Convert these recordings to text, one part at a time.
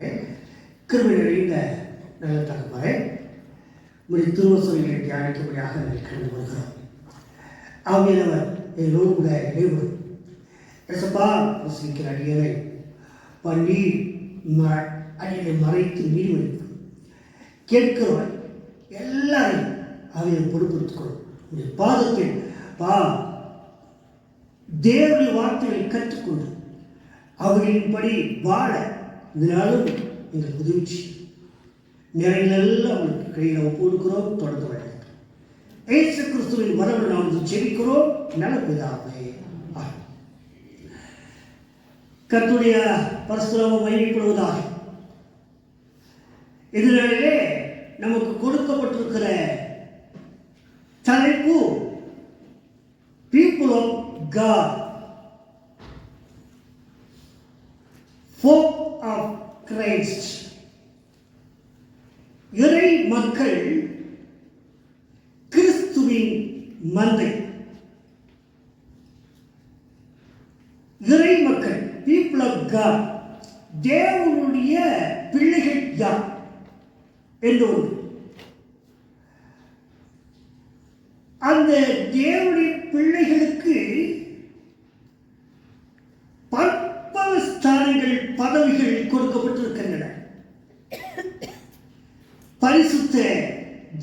கிருமி நிறைந்த நல்ல தகவலை உடைய திருவசூரிகளை தியானிக்கும்படியாக கடந்து வருகிறோம் ஆவியானவர் எல்லோரும் கூட இடைவரும் எசப்பா வசிக்கிற அடியனை பண்ணி ம அடியனை மறைத்து மீறி வைக்கும் கேட்கிறவன் எல்லாரையும் அவையை பொறுப்படுத்திக்கொள்ளும் உடைய பாதத்தில் பா தேவனுடைய வார்த்தைகளை கற்றுக்கொண்டு அவர்களின்படி வாழ இதனாலும் எங்களுக்கு உதவி நிறைய நிறைகளெல்லாம் அவங்களுக்கு கையில் ஒப்புக்கிறோம் தொடர்ந்து வழங்க ஏசு கிறிஸ்துவின் வரவு நாம் ஜெபிக்கிறோம். நல்ல பிதாவே ஆமென். பரசுராம மகிமைப்படுவதாக. இதனாலே நமக்கு கொடுக்கப்பட்டிருக்கிற தலைப்பு people of God folk of Christ இறை மக்கள் கிறிஸ்துவின் மந்தை இறை மக்கள் people of God தேவனுடைய பிள்ளைகள் யார் என்று ஒன்று அந்த தேவனுடைய பிள்ளைகளுக்கு பற்பல ஸ்தானங்கள் பதவிகள் கொடுக்கப்பட்டிருக்கின்றன பரிசுத்த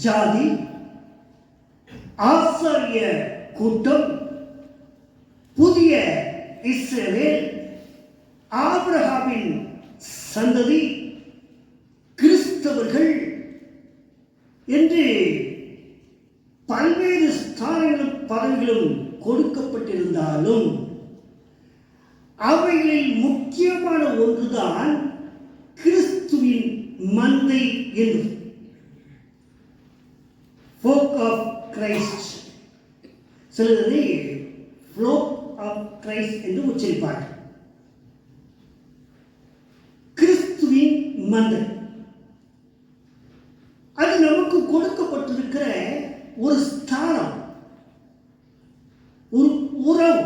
ஜாதி ஆசாரிய கூட்டம் புதிய இஸ்ரேல் ஆபிரகாமின் சந்ததி கிறிஸ்தவர்கள் என்று பல்வேறு ஸ்தானங்களும் பதவிகளும் கொடுக்கப்பட்டிருந்தாலும் அவைகளில் முக்கியமான ஒன்றுதான் கிறிஸ்துவின் மந்தை என்று. ஃபோக் ஆஃப் கிரைஸ்ட் சிலரை ஃபோக் ஆஃப் கிரைஸ்ட் என்று உச்சரிப்பார்கள். கிறிஸ்துவின் மந்தன் அது நமக்கு கொடுக்கப்பட்டிருக்கிற ஒரு ஸ்தானம் ஒரு உறவு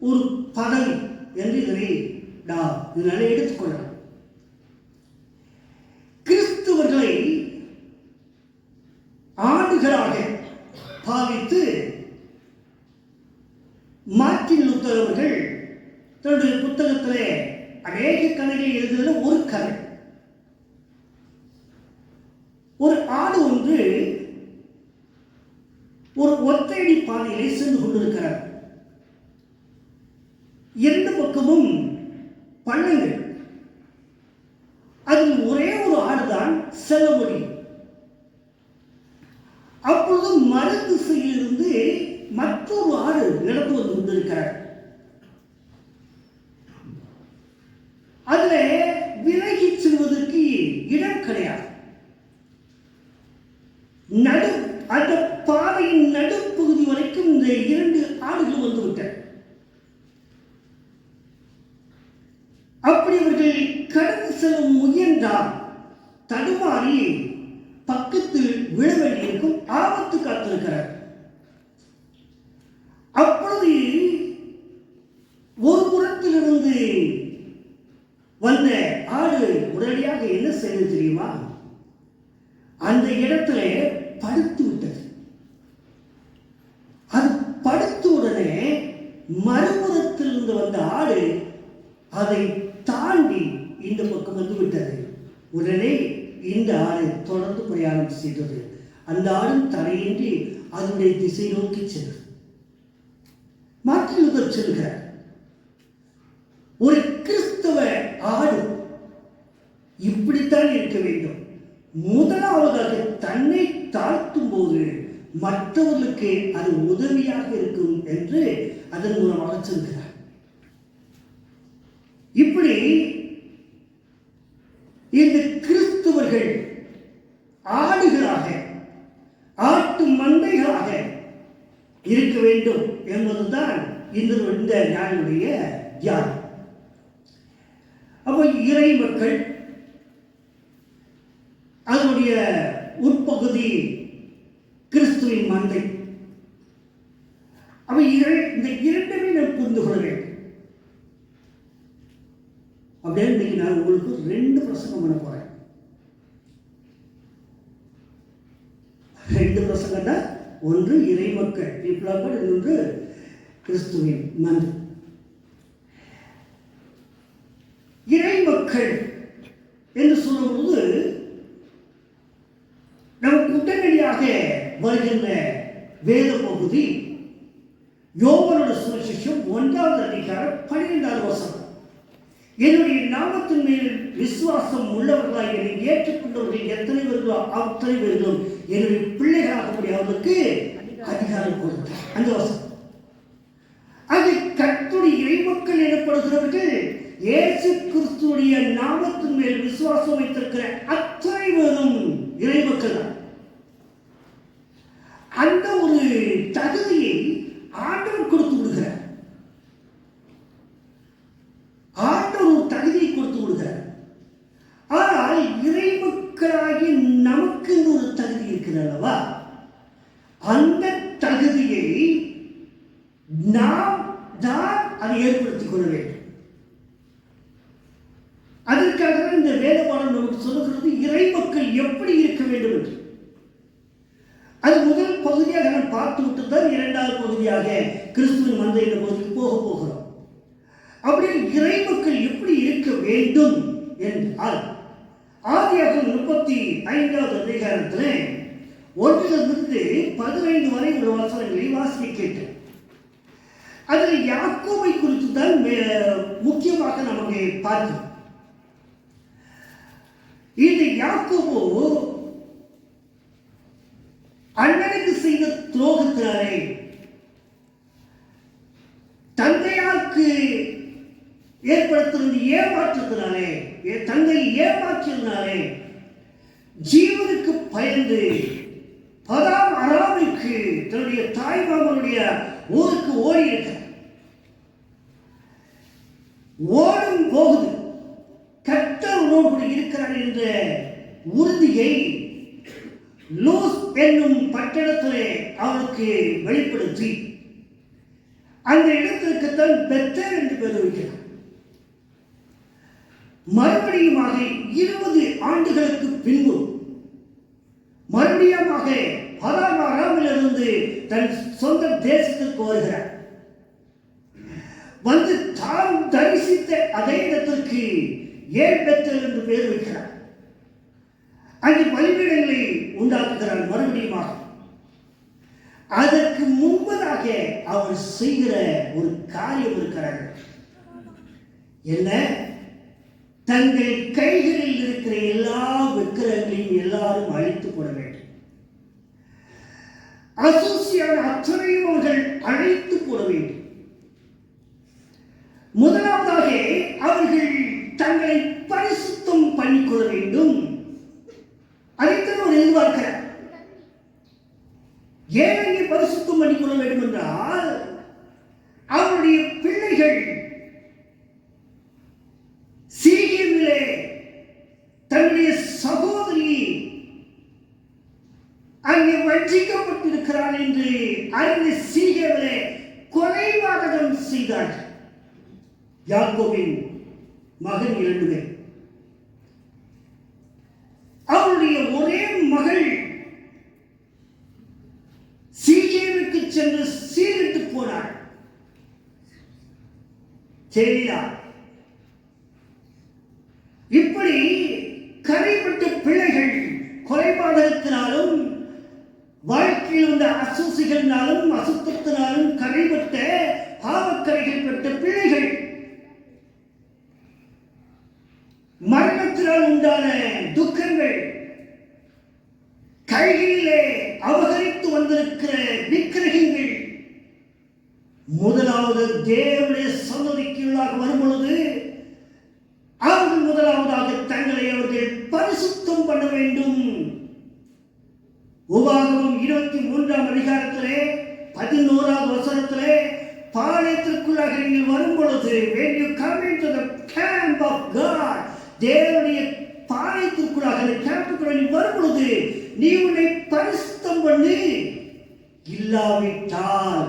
ஒரு பதவி என்று இதனை நாம் இதனால எடுத்துக்கொள்ளலாம் கிறிஸ்துவர்களை ஆண்டுகளாக பாவித்து மார்ட்டின் லூத்தர் அவர்கள் தன்னுடைய புத்தகத்திலே அநேக கதைகளை எழுதுகிற ஒரு கதை ஒரு ஆடு ஒன்று ஒரு ஒத்தையடி பாதையிலே சென்று கொண்டிருக்கிறார் இரண்டு பக்கமும் பள்ளங்கள் அதில் ஒரே ஒரு ஆடுதான் செல்ல முடியும் அப்பொழுது மறு திசையிலிருந்து மற்றொரு ஆடு நடந்து வந்து கொண்டிருக்கிறார் அதில் விலகி செல்வதற்கு இடம் கிடையாது நடு அந்த பாதையின் நடுப்பகுதி வரைக்கும் இந்த இரண்டு ஆடுகள் வந்துவிட்டன அப்படி அவர்கள் கடந்து செல்ல முயன்றால் தடுமாறி பக்கத்தில் விழ வேண்டியிருக்கும் ஆபத்து காத்திருக்கிறார் அப்பொழுது ஒரு புறத்திலிருந்து வந்த ஆடு உடனடியாக என்ன செய்தது தெரியுமா அந்த இடத்துல படுத்து விட்டது அது படுத்த உடனே பக்கத்திலிருந்து வந்த ஆடு அதை தாண்டி இந்த பக்கம் வந்து விட்டது. உடனே இந்த ஆடு தொடர்ந்து பிரயாணம் செய்தது. அந்த ஆடும் தடையின்றி அதனுடைய திசை நோக்கி செல்லும் மாற்றியுதர் செல்கிறார் ஒரு கிறிஸ்தவ ஆடு இப்படித்தான் இருக்க வேண்டும். முதலாவதாக தன்னை தாழ்த்தும் போது மற்றவர்களுக்கு அது உதவியாக இருக்கும் என்று அதன் மூலமாக சொல்கிறார். இப்படி இந்த கிறிஸ்துவர்கள் ஆடுகளாக ஆட்டு மந்தைகளாக இருக்க வேண்டும் என்பதுதான் இந்த இந்த ஞானியுடைய தியானம். அப்போ இறை மக்கள் அதனுடைய உட்பகுதி கிறிஸ்துவின் மந்தை அப்ப இறை இந்த இரண்டுமே நாம் புரிந்து கொள்ள வேண்டும் அப்படியே இன்னைக்கு நான் உங்களுக்கு உங்களுக்கு ரெண்டு பிரசங்கம் பண்ண போறேன் ரெண்டு பிரசங்கம்னா ஒன்று இறை மக்கள் பீப்புளாக்கள் இன்னொன்று கிறிஸ்துவின் நன்றி இறை மக்கள் என்று சொல்லும்போது நமக்கு உடனடியாக வருகின்ற வேத பகுதி யோகனோட சுவிசேஷம் ஒன்றாவது அதிகாரம் பன்னிரெண்டாவது வசனம். என்னுடைய நாமத்தின் மேல் விசுவாசம் உள்ளவர்களாக என்னை ஏற்றுக்கொண்டவர்கள் எத்தனை பேர்களோ அத்தனை பேர்களும் என்னுடைய பிள்ளைகளாகக்கூடிய அவர்களுக்கு அதிகாரம் கொடுத்தார். அந்த வசனம் அது கத்துடைய இறைமக்கள் எனப்படுகிறவர்கள் இயேசு கிறிஸ்துடைய நாமத்தின் மேல் விசுவாசம் வைத்திருக்கிற அத்தனை பேரும் இறைமக்கள் தான் அந்த ஒரு தகுதியை ஆண்டவர் கொடுத்து விடுகிறார் ஆண்டவர் ஒரு தகுதியை கொடுத்து விடுகிறார் ஆனால் இறைமக்களாகி நமக்கு ஒரு தகுதி இருக்கிறது அல்லவா அந்த தகுதியை நாம் தான் அதை ஏற்படுத்திக் கொள்ள வேண்டும் அதற்காக தான் இந்த வேதபாடம் நமக்கு சொல்லுகிறது இறை மக்கள் எப்படி இருக்க வேண்டும் என்று. அது முதல் பகுதியாக நான் பார்த்து விட்டு தான் இரண்டாவது பகுதியாக கிறிஸ்துவின் மந்தை என்ற பகுதிக்கு போக போகிறோம். அப்படியே இறை மக்கள் எப்படி இருக்க வேண்டும் என்றால் ஆதியாக முப்பத்தி ஐந்தாவது அதிகாரத்தில் ஒன்றிலிருந்து பதினைந்து வரை உள்ள வசனங்களை வாசிக்க கேட்டேன். அதில் யாக்கோவை குறித்து தான் மே- முக்கியமாக நமக்கு பார்த்தோம். இது யாக்கோபு அண்ணனுக்கு செய்த துரோகத்தினாலே தந்தையாருக்கு ஏற்படுத்திருந்த ஏமாற்றத்தினாலே என் தந்தை ஏமாற்றினாலே ஜீவனுக்கு பயந்து பதாம் அராமிற்கு தன்னுடைய தாய் மாமனுடைய ஊருக்கு ஓடி இருக்கிறார் ஓடும் போகுது கர்த்தர் உன்னோடு கூட இருக்கிறார் என்ற உறுதியை லூஸ் என்னும் பட்டணத்திலே வாழ்க்கையை வெளிப்படுத்தி அந்த இடத்திற்குத்தான் பெத்தர் என்று பெயர் வைக்கிறார். மறுபடியுமாக இருபது ஆண்டுகளுக்கு பின்பு மறுபடியுமாக பராமராமிலிருந்து தன் சொந்த தேசத்திற்கு வருகிறார். வந்து தாம் தரிசித்த அதே இடத்திற்கு ஏன் பெத்தல் என்று பெயர் வைக்கிறார். அங்கு பலிபீடங்களை உண்டாக்குகிறார் மறுபடியுமாக. அதற்கு முன்பதாக அவர் செய்கிற ஒரு காரியம் இருக்கிறார் என்ன? தங்கள் கைகளில் இருக்கிற எல்லா விக்கிரகங்களையும் எல்லாரும் அழித்து கொள்ள வேண்டும். அசூசியான அத்தனையும் அவர்கள் அழைத்து போட வேண்டும். முதலாவதாக அவர்கள் தங்களை பரிசுத்தம் பண்ணிக்கொள்ள வேண்டும். அனைத்தரும் எதிர்பார்க்கிறார். ஏன் இங்கே பரிசுத்தம் பண்ணிக்கொள்ள வேண்டும் என்றால் அவருடைய பிள்ளைகள் சீகியமிலே தன்னுடைய சகோதரி அங்கே வஞ்சிக்கப்பட்டிருக்கிறாள் என்று அறிந்து சீகியமிலே கொலைவாதகம் செய்தார்கள் யாக்கோவின் மகன் இரண்டு பேர் அவருடைய ஒரே மகள் சென்று சீரிட்டு போனாள். சரியா? இப்படி கரைப்பட்ட பிள்ளைகள் கொலைபாதகத்தினாலும் வாழ்க்கையில் வந்த அசூசிகளினாலும் அசுத்தத்தினாலும் கரைப்பட்ட பாவக்கரைகள் பெற்ற பிள்ளைகள் மரணத்தினால் உண்டான துக்கங்கள் கையிலே அபகரித்து வந்திருக்கிற விக்கிரகங்கள். முதலாவது தேவனுடைய சந்ததிக்குள்ளாக வரும் பொழுது அவர்கள் முதலாவதாக தங்களை அவர்கள் பரிசுத்தம் பண்ண வேண்டும். உபாகமம் இருபத்தி மூன்றாம் அதிகாரத்திலே பதினோராவது வசனத்திலே பாளையத்திற்குள்ளாக நீங்கள் வரும் பொழுது when you come into the camp of God தேவனுடைய பாளையத்திற்குள்ளாக அந்த கேம்புக்குள்ள நீ வரும் பொழுது நீ உன்னை பரிசுத்தம் பண்ணு. இல்லாவிட்டால்.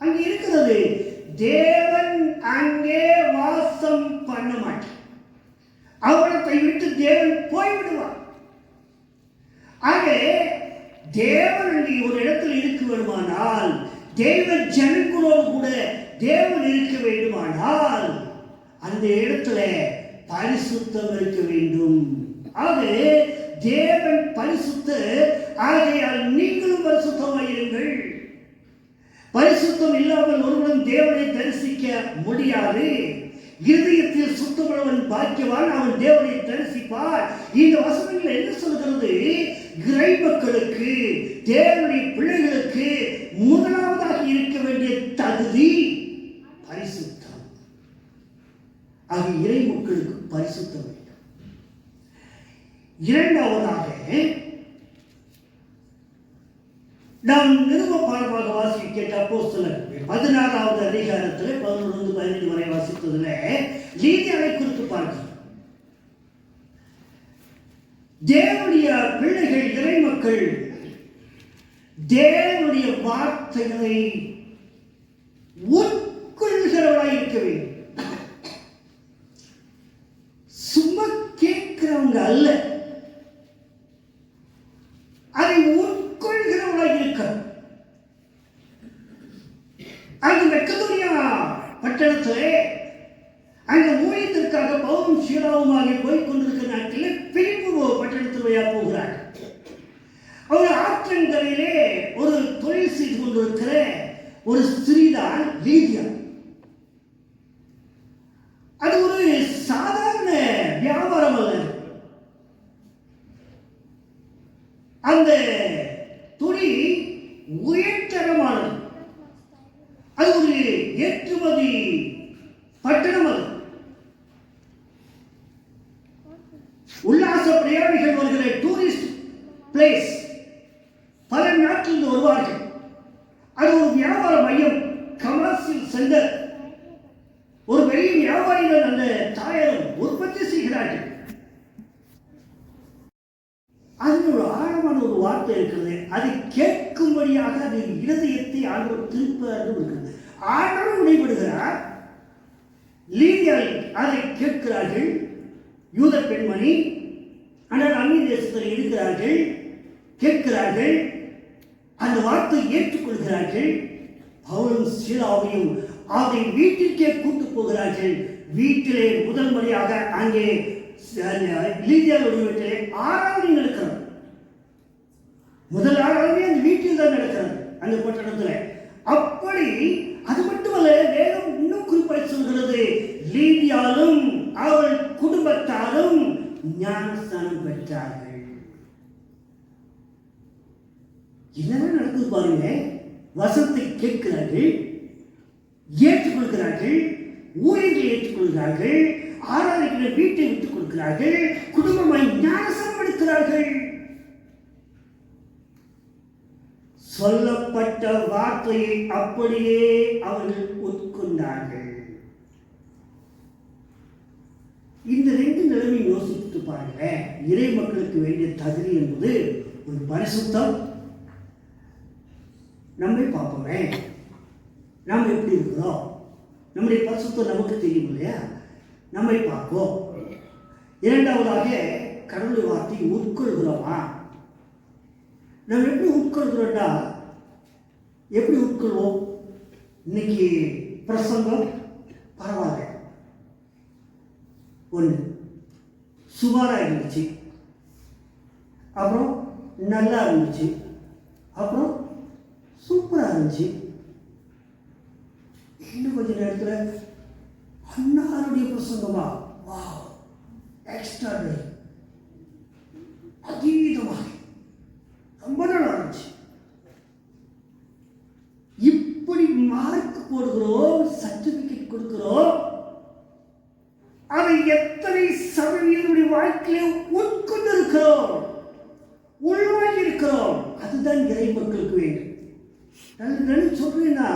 அங்கே இருக்கிறது. தேவன் அங்கே வாசம் பண்ண மாட்டான் அவனத்தை விட்டு தேவன் போய்விடுவான் ஆக தேவன் நீ ஒரு இடத்தில் இருக்க வேண்டுமானால் தெய்வ ஜனங்களோடு கூட தேவன் இருக்க வேண்டுமானால் அந்த இடத்துல பரிசுத்தம் இருக்க வேண்டும். ஆகவே பரிசுத்த ஆகையால் நீங்களும் பரிசுத்தமாயிருங்கள். பரிசுத்தம் இல்லாமல் ஒருவனும் தேவனை தரிசிக்க முடியாது. இதயத்தில் சுத்தமுள்ளவன் பாக்கியவான் அவன் தேவனை தரிசிப்பார் இந்த வசனங்கள் என்ன சொல்கிறது இறை மக்களுக்கு தேவனுடைய பிள்ளைகளுக்கு முதலாவதாக இருக்க வேண்டிய தகுதி பரிசுத்தம். அது இறை மக்களுக்கு பரிசுத்தம் வேண்டும். இரண்டாவதாக நாம் நிருப பாடமாக வாசிக்க கேட்ட அப்போ பதினாறாவது அதிகாரத்தில் பதினொன்று பதினைந்து வரை வாசித்ததுல லீதியாவை குறித்து பார்க்கிறோம். தேவனுடைய பிள்ளைகள் இறை மக்கள் தேவனுடைய வார்த்தைகளை உட்கொள்கிறவர்களாய் இருக்க வேண்டும். அந்த துணி உயர்தரமானது. அது ஒரு ஏற்றுமதி பட்டணம் அது உல்லாச பிரயாணிகள் வருகிற டூரிஸ்ட் பிளேஸ் பல நாட்டிலிருந்து வருவார்கள் அது ஒரு வியாபார மையம் கமர்ஷியல் சென்டர் ஒரு பெரிய வியாபாரிகள் அந்த தாயரும் உற்பத்தி செய்கிறார்கள் அதில் ஒரு ஆழமான ஒரு வார்த்தை இருக்கிறது அதை கேட்கும்படியாக அது இருதயத்தை ஆண்டவர் திருப்பார்கள் இருக்கிறது ஆண்டவர் விடைபடுகிறார் லீதியால் அதை கேட்கிறார்கள் யூத பெண்மணி ஆனால் அந்நிய தேசத்தில் இருக்கிறார்கள் கேட்கிறார்கள் அந்த வார்த்தை ஏற்றுக்கொள்கிறார்கள். பவுலும் சீலாவையும் அதை வீட்டிற்கே கூட்டு போகிறார்கள். வீட்டிலே முதல் முறையாக அங்கே வீட்டிலே ஆறாவது நடக்கிறது. முதல் ஆறாவது அந்த வீட்டில் தான் நடக்கிறது அந்த பட்டணத்தில். அப்படி அது மட்டுமல்ல வேதம் இன்னும் குறிப்பிட சொல்கிறது லீதியாலும் அவள் குடும்பத்தாலும் ஞானஸ்தானம் பெற்றார்கள். என்னென்ன நடக்குது பாருங்க? வசத்தை கேட்கிறார்கள் ஏற்றுக்கொள்கிறார்கள் ஊரங்களை ஏற்றுக்கொள்கிறார்கள் ஆராதனைகளை வீட்டை விட்டுக் கொடுக்கிறார்கள் குடும்பமாய் ஞானசம் எடுக்கிறார்கள். சொல்லப்பட்ட வார்த்தையை அப்படியே அவர்கள் உட்கொண்டார்கள். இந்த ரெண்டு நிலைமையும் யோசித்து பாருங்க இறை மக்களுக்கு வேண்டிய தகுதி என்பது ஒரு பரிசுத்தம் நம்மை பார்ப்போமே. நாம் எப்படி இருக்கிறோம்? நம்முடைய பரிசுத்தம் நமக்கு தெரியும் இல்லையா? நம்மை பார்ப்போம். இரண்டாவதாக கடவுளுடைய வார்த்தையை உட்கொள்கிறோமா? நம்ம எப்படி உட்கொள்கிறோம்டா? எப்படி உட்கொள்வோம்? இன்னைக்கு பிரசங்கம் பரவாயில்ல. ஒன்று சுமாராக இருந்துச்சு. அப்புறம் நல்லா இருந்துச்சு. அப்புறம் சூப்பராக இருந்துச்சு. இன்னும் கொஞ்ச நேரத்தில் அன்னாருடைய பிரசங்கமா? வா எக்ஸ்ட்ரா அதீதமாக ரொம்ப நல்லா இருந்துச்சு இப்படி மார்க் போடுகிறோம் சர்டிபிகேட் கொடுக்கிறோம் அதை எத்தனை சதவீதனுடைய வாழ்க்கையில உட்கொண்டு இருக்கிறோம் உள்வாங்கி இருக்கிறோம் அதுதான் இறை மக்களுக்கு வேண்டும் நான் நான் சொல்றேன்னா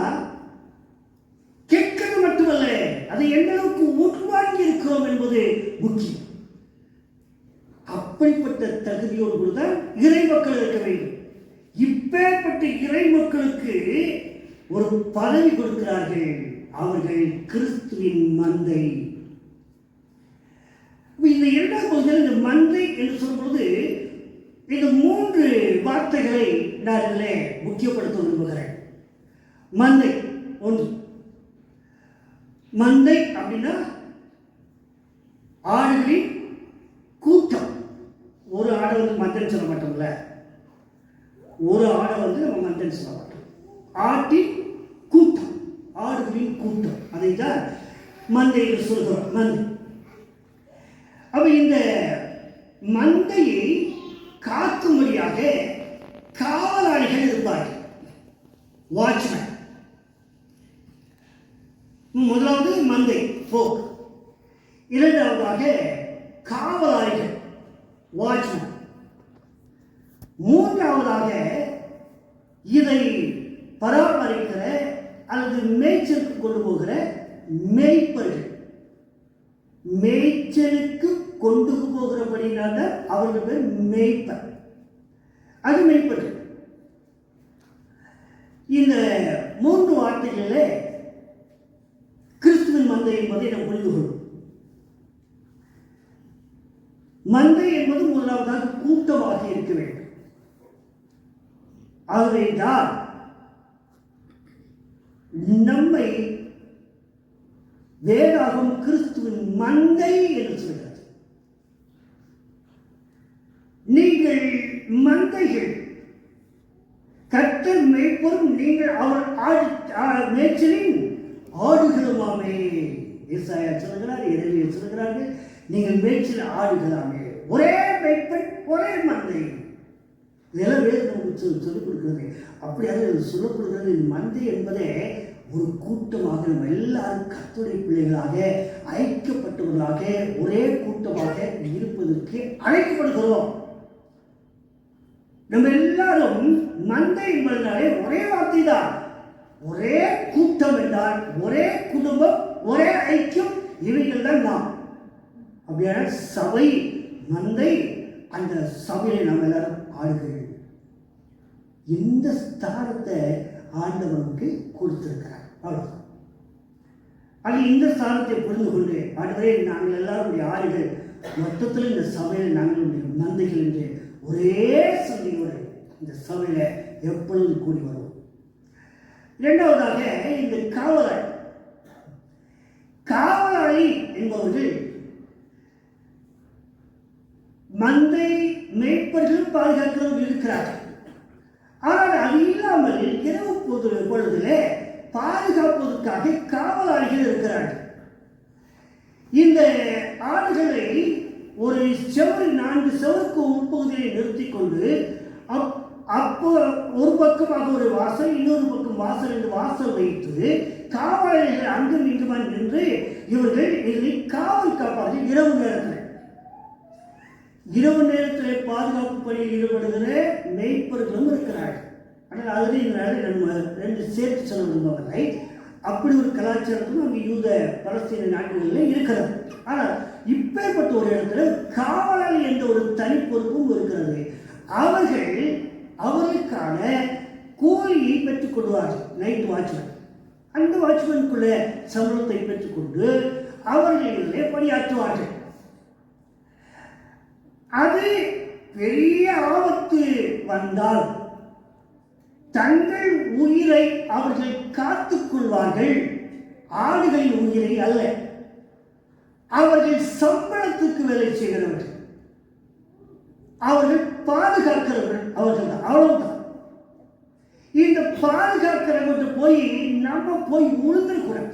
கேட்கிறது மட்டுமல்ல அதை எந்த அளவுக்கு உள்வாங்கி இருக்கிறோம் என்பது முக்கியம் அப்படிப்பட்ட தகுதியோடு கூட தான் இறை மக்கள் இருக்க வேண்டும் இப்பேற்பட்ட இறை மக்களுக்கு ஒரு பதவி கொடுக்கிறார்கள் அவர்கள் கிறிஸ்துவின் மந்தை இப்போ இந்த இரண்டாம் பகுதியில் இந்த மந்தை என்று சொல்லும்போது இந்த மூன்று வார்த்தைகளை நான் இதில் முக்கியப்படுத்த விரும்புகிறேன். மந்தை ஒன்று. மந்தை அப்படின்னா ஆடுகளின் கூட்டம். ஒரு ஆடை வந்து மந்தைன்னு சொல்ல மாட்டோம்ல. ஒரு ஆடை வந்து நம்ம மந்தைன்னு சொல்ல மாட்டோம். ஆட்டின் கூட்டம் ஆடுகளின் கூட்டம். அதை தான் மந்தை என்று சொல்கிறோம். மந்தை. அப்ப இந்த மந்தையை காக்கும்படியாக காவலாளிகள் இருப்பார்கள். வாட்ச்மேன் முதலாவது மந்தை போக் இரண்டாவதாக காவலாளிகள் வாட்ச்மேன் மூன்றாவதாக இதை பராமரிக்கிற அல்லது மேய்ச்சலுக்கு கொண்டு போகிற மேய்ப்பர்கள். மேய்ச்சலுக்கு போகிறபடினால அவருக்கு பேர் மேய்ப்பர். அது மேய்ப்பர்கள் இந்த மூன்று வார்த்தைகளிலே கிறிஸ்துவின் மந்தை என்பதை நாம் புரிந்து கொள்வோம் மந்தை என்பது முதலாவதாக கூட்டமாக இருக்க வேண்டும். ஆகவே தான் நம்மை வேதாகம் கிறிஸ்துவின் மந்தை என்று சொல்கிறார் நீங்கள் மந்தைகள். கத்தர் மேய்ப்பரும் நீங்கள் அவர் ஆடு மேய்ச்சலின் ஆடுகளுமாமே. ஏசாயா சொல்கிறார் இரவிய சொல்கிறார்கள் நீங்கள் மேய்ச்சல் ஆடுகளாமே. ஒரே மேய்ப்பன் ஒரே மந்தை. இதெல்லாம் வேறு நமக்கு சொல்லிக் கொடுக்கிறது. அப்படியாக சொல்லப்படுகிறது மந்தை என்பதே ஒரு கூட்டமாக நம்ம எல்லாரும் கத்துடைய பிள்ளைகளாக ஐக்கியப்பட்டவர்களாக ஒரே கூட்டமாக இருப்பதற்கு அழைக்கப்படுகிறோம். நம்ம எல்லாரும் மந்தை என்பதனாலே ஒரே வார்த்தை தான் ஒரே கூட்டம் என்றால் ஒரே குடும்பம் ஒரே ஐக்கியம் இவைகள் தான் நாம். அப்படியான சபை மந்தை அந்த சபையை நாம் எல்லாரும் ஆளுகள் இந்த ஸ்தானத்தை ஆண்டவனுக்கு கொடுத்திருக்கிறார்? அவ்வளோ அது இந்த ஸ்தானத்தை புரிந்து கொண்டு ஆண்டவரே நாங்கள் எல்லாருடைய ஆளுகள் மொத்தத்தில் இந்த சபையில் நாங்களுடைய மந்தைகள் என்று ஒரே சந்தையோடு இந்த சபையில் எப்பொழுதும் கூடி வருவோம். இரண்டாவதாக இந்த காவலர் காவலாளி என்பவர்கள் மந்தை மேய்ப்பர்கள் பாதுகாக்கிறவர்கள் இருக்கிறார்கள். ஆனால் அது இல்லாமல் இரவு பொது பொழுதிலே பாதுகாப்பதற்காக காவலாளிகள் இருக்கிறார்கள். இந்த ஆடுகளை ஒரு செவரு நான்கு செவருக்கு உட்பகுதியை நிறுத்தி கொண்டு அப்- அப்போ ஒரு பக்கமாக ஒரு வாசல் இன்னொரு பக்கம் வாசல் என்று வாசல் வைத்து காவலர்கள் அங்கும் இங்குமா நின்று இவர்கள் இதை காவல் காப்பார்கள் இரவு நேரத்தில் இரவு நேரத்தில் பாதுகாப்பு பணியில் ஈடுபடுகிற மெய்ப்பர்களும் இருக்கிறார்கள். ஆனால் அதில் இந்த நம்ம ரெண்டு சேர்த்து சொல்ல விரும்பவில்லை. அப்படி ஒரு கலாச்சாரத்தும் அங்கே யூத பலஸ்தீன நாடுகளில் இருக்கிறது. ஆனால் இப்பேற்பட்ட ஒரு இடத்துல காவலர் என்ற ஒரு தனி பொறுப்பும் இருக்கிறது. அவர்கள் அவர்களுக்கான கூலியை பெற்றுக் கொள்வார்கள் நைட் வாட்ச்மேன் அந்த வாட்ச்மேனுக்குள்ள சம்பளத்தை பெற்றுக்கொண்டு அவர்களிலே பணியாற்றுவார்கள். அது பெரிய ஆபத்து வந்தால் தங்கள் உயிரை அவர்கள் காத்துக் கொள்வார்கள். ஆடுகளின் உயிரை அல்ல. அவர்கள் சம்பளத்துக்கு வேலை செய்கிறவர்கள். அவர்கள் பாதுகாக்கிறவர்கள் அவர்கள் அவ்வளவுதான். இந்த பாதுகாக்கிறவங்க போய் நம்ம போய் உழுந்துடக்கூடாது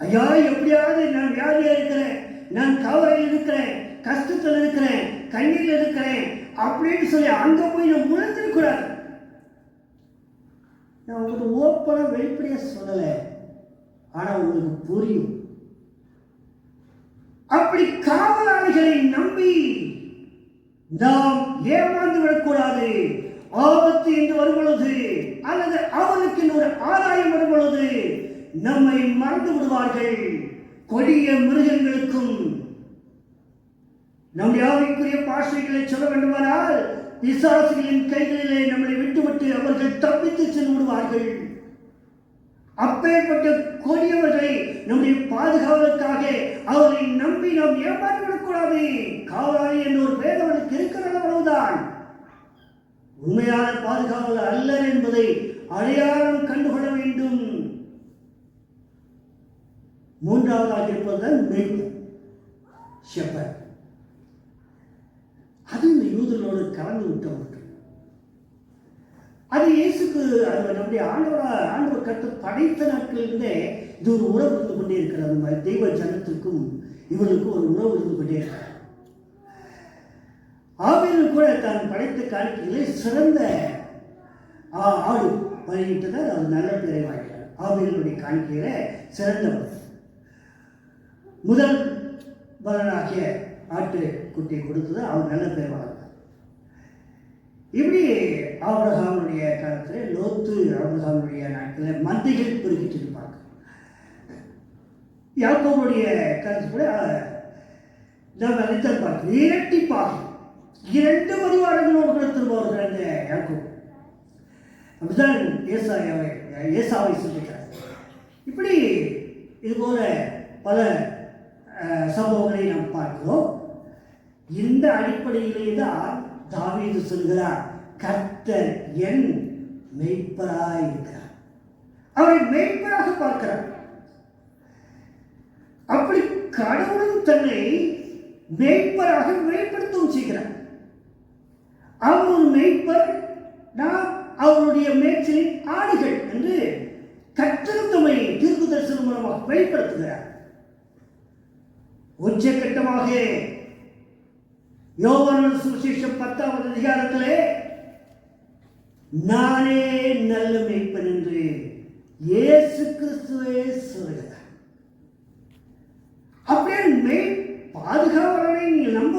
ஐயா எப்படியாவது நான் வியாதியா இருக்கிறேன் நான் கவலையில் இருக்கிறேன் கஷ்டத்தில் இருக்கிறேன் கண்ணீரில் இருக்கிறேன் அப்படின்னு சொல்லி அங்க போய் நான் உழுந்துடக்கூடாது நான் உங்களுக்கு ஓப்பனாக வெளிப்படையாக சொல்லலை. ஆனால் உங்களுக்கு புரியும். அப்படி காவலாளிகளை நம்பி நாம் ஏமாந்து விடக்கூடாது ஆபத்து என்று வரும்பொழுது அல்லது அவனுக்கு ஒரு ஆதாயம் வரும்பொழுது நம்மை மறந்து விடுவார்கள். கொடிய மிருகங்களுக்கும் நம்முடைய ஆவிக்குரிய பாஷைகளை சொல்ல வேண்டுமானால் பிசாசுகளின் கைகளிலே நம்மளை விட்டுவிட்டு அவர்கள் தப்பித்து சென்று விடுவார்கள். அப்பேற்பட்ட கொடியவர்களை நம்முடைய பாதுகாவலுக்காக அவரை நம்பி நாம் ஏமாற்றி விடக்கூடாது காவலாளி என்ற ஒரு பேர் அவனுக்கு இருக்கிறது அவ்வளவுதான். உண்மையான பாதுகாவலர் அல்ல என்பதை அடையாளம் கண்டுகொள்ள வேண்டும். மூன்றாவதாக இருப்பதுதான் மெய்ப்பன் ஷெப்பர் அது இந்த யூதர்களோடு கலந்து விட்டவர்கள் அது இயேசுக்கு அது நம்முடைய ஆண்டவரா ஆண்டவர் கற்று படைத்த நாட்களிலிருந்தே இது ஒரு உறவு இருந்து கொண்டே இருக்கிறது. அந்த தெய்வ ஜனத்துக்கும் இவர்களுக்கும் ஒரு உறவு இருந்து கொண்டே ஆவியில் கூட தான் படைத்த காணிக்கைகளே சிறந்த ஆ- ஆடு பலியிட்டதால் அவர் நல்ல பேரை வாங்கினார். ஆவியனுடைய காணிக்கையில சிறந்தவர் முதல் பலனாகிய ஆட்டு குட்டியை கொடுத்தது. அவர் நல்ல பேர் வாங்கினார். இப்படி ஆபிரகாமுடைய காலத்தில் லோத்து ஆபிரகாமுடைய நாட்களில் மந்தைகள் பெருக்கிட்டு இருப்பாங்க யாக்கோவுடைய கருத்து கூட நாம் நினைத்தல் பார்க்க இரட்டிப்பாக இரண்டு பரிவாரங்களோடு கூட அந்த யாக்கோ அப்படிதான் ஏசாயாவை ஏசாவை சொல்லிக்கிறார் இப்படி இது போல பல சம்பவங்களை நாம் பார்க்கிறோம். இந்த அடிப்படையிலே தான் தாவீது சொல்கிறார் கர்த்தர் என் மெய்ப்பராய் இருக்கிறார். அவரை மெய்ப்பராக பார்க்கிறார். அப்படி கடவுளும் தன்னை மெய்ப்பராக வெளிப்படுத்தவும் செய்கிறார். அவர் ஒரு மெய்ப்பர் நாம் அவருடைய மேய்ச்சலின் ஆடுகள் என்று கற்றிருந்தமை தீர்ப்பு தரிசனம் மூலமாக வெளிப்படுத்துகிறார். உச்சகட்டமாக யோவான சுவிசேஷம் பத்தாவது அதிகாரத்திலே நானே நல்ல மேய்ப்பன் என்று இயேசு கிறிஸ்துவே சொல்கிறார் அப்படியே மெய் பாதுகாவலனை நீங்கள் நம்ப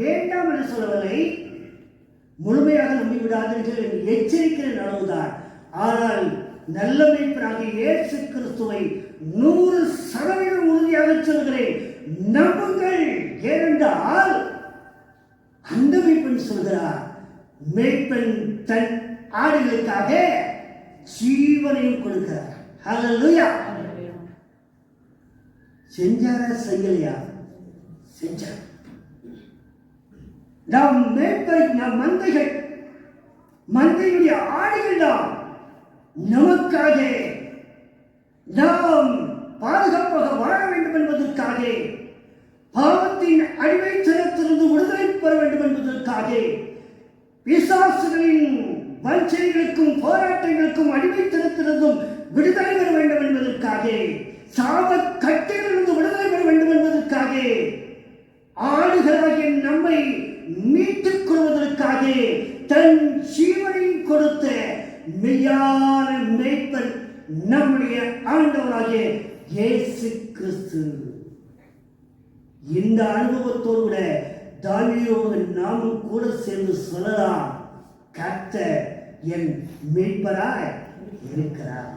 வேண்டாம் என்று சொல்லவில்லை. முழுமையாக நம்பிவிடாதீர்கள் என்று எச்சரிக்கிற அளவுதான் ஆனால் நல்ல மேய்ப்பனாக இயேசு கிறிஸ்துவை நூறு சதவீதம் உறுதியாக சொல்கிறேன் நம்புங்கள். ஏனென்றால் அந்த மெய்ப்பன் சொல்கிறார் மெய்ப்பன் தன் ஆடுகளுக்காக ஜீவனையும் கொடுக்கிறார். ஹalleluya. செஞ்சாரா செய்யலையா? செஞ்சார். நாம் மேற்பை நாம் மந்தைகள் மந்தையுடைய ஆடுகள் நாம் நமக்காக நாம் பாதுகாப்பாக வாழ வேண்டும் என்பதற்காக பாவத்தின் அடிமைத்தனத்திலிருந்து விடுதலை பெற வேண்டும் என்பதற்காக பிசாசுகளின் வஞ்சனைகளுக்கும் போராட்டங்களுக்கும் அடிமைத்தனத்திலிருந்தும் விடுதலை பெற வேண்டும் என்பதற்காக சாப கட்டிலிருந்து விடுதலை பெற வேண்டும் என்பதற்காக ஆடுகளாகிய நம்மை மீட்டுக் கொள்வதற்காக தன் ஜீவனையும் கொடுத்த மெய்யான மேய்ப்பன் நம்முடைய ஆண்டவராகிய இயேசு கிறிஸ்து. இந்த அனுபவத்தோடு கூட தாவியோடு நாமும் கூட சேர்ந்து சொல்லலாம். கத்த என் மீட்பராய் இருக்கிறார்.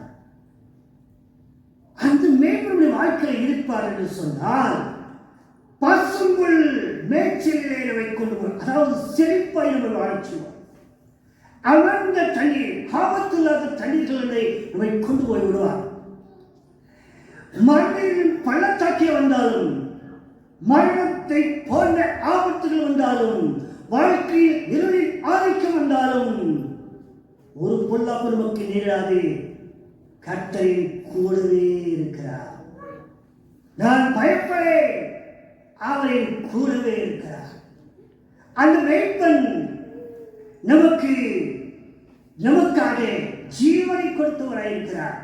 அந்த மேய்ப்பருடைய வாழ்க்கையில் இருப்பார் என்று சொன்னால் பசும்புல் மேய்ச்சலிலே நம்மை கொண்டு போய் அதாவது செழிப்பாய் நம்ம வாழ்ச்சியோம் அமர்ந்த தண்ணீர் ஆபத்தில்லாத தண்ணீர்களை நம்மை கொண்டு போய் விடுவார். மரணத்தின் பள்ளத்தாக்கே வந்தாலும் மரணத்தை போன்ற ஆபத்துகள் வந்தாலும் வாழ்க்கையில் இருளில் ஆதிக்கம் வந்தாலும் ஒரு பொல்லாப்பு நமக்கு நேராது. கர்த்தரின் கூடவே இருக்கிறார். நான் பயப்படேன். அவரை கூடவே இருக்கிறார். அந்த மேய்ப்பன் நமக்கு நமக்காக ஜீவனை கொடுத்தவராயிருக்கிறார்.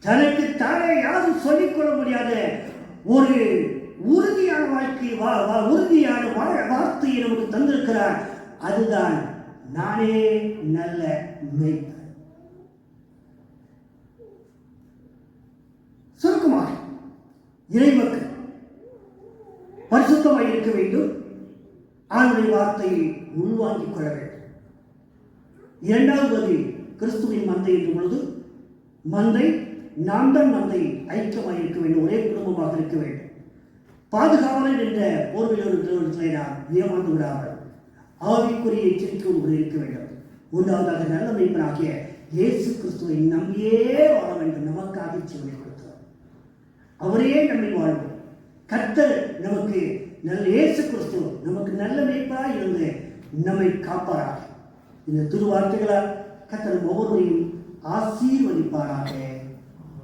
தனக்கு தானே யாரும் சொல்லிக்கொள்ள முடியாத ஒரு உறுதியான வாழ்க்கை வா- வா- உறுதியான வாழ வார்த்தையை நமக்கு தந்திருக்கிறார். அதுதான் நானே நல்ல மெய்ப்பன் சுருக்கமாக இறைமக்கள் பரிசுத்தமாக இருக்க வேண்டும். ஆண்களின் வார்த்தையை உள்வாங்கிக் கொள்ள வேண்டும். இரண்டாவது பதில் கிறிஸ்துவின் மந்தை என்ற பொழுது மந்தை நாம் தான் மந்தை ஐக்கியமாக இருக்க வேண்டும் ஒரே குடும்பமாக இருக்க வேண்டும். பாதுகாவலன் என்ற போர்வையோடு நாம் ஏமாந்து விடாமல் ஆவிக்குரிய எச்சரிக்கை ஒன்று இருக்க வேண்டும். மூன்றாவதாக நல்ல மெய்ப்பனாகிய இயேசு கிறிஸ்துவை நம்பியே வாழ வேண்டும் நமக்காக சிவனை கொடுத்தார் அவரே நம்மை வாழ்வோம் கர்த்தர் நமக்கு நல்ல இயேசு கிறிஸ்து நமக்கு நல்ல மேய்ப்பாக இருந்து நம்மை காப்பாராக. இந்த திருவார்த்தைகளால் கர்த்தர் ஒவ்வொருவரையும் ஆசீர்வதிப்பாராக.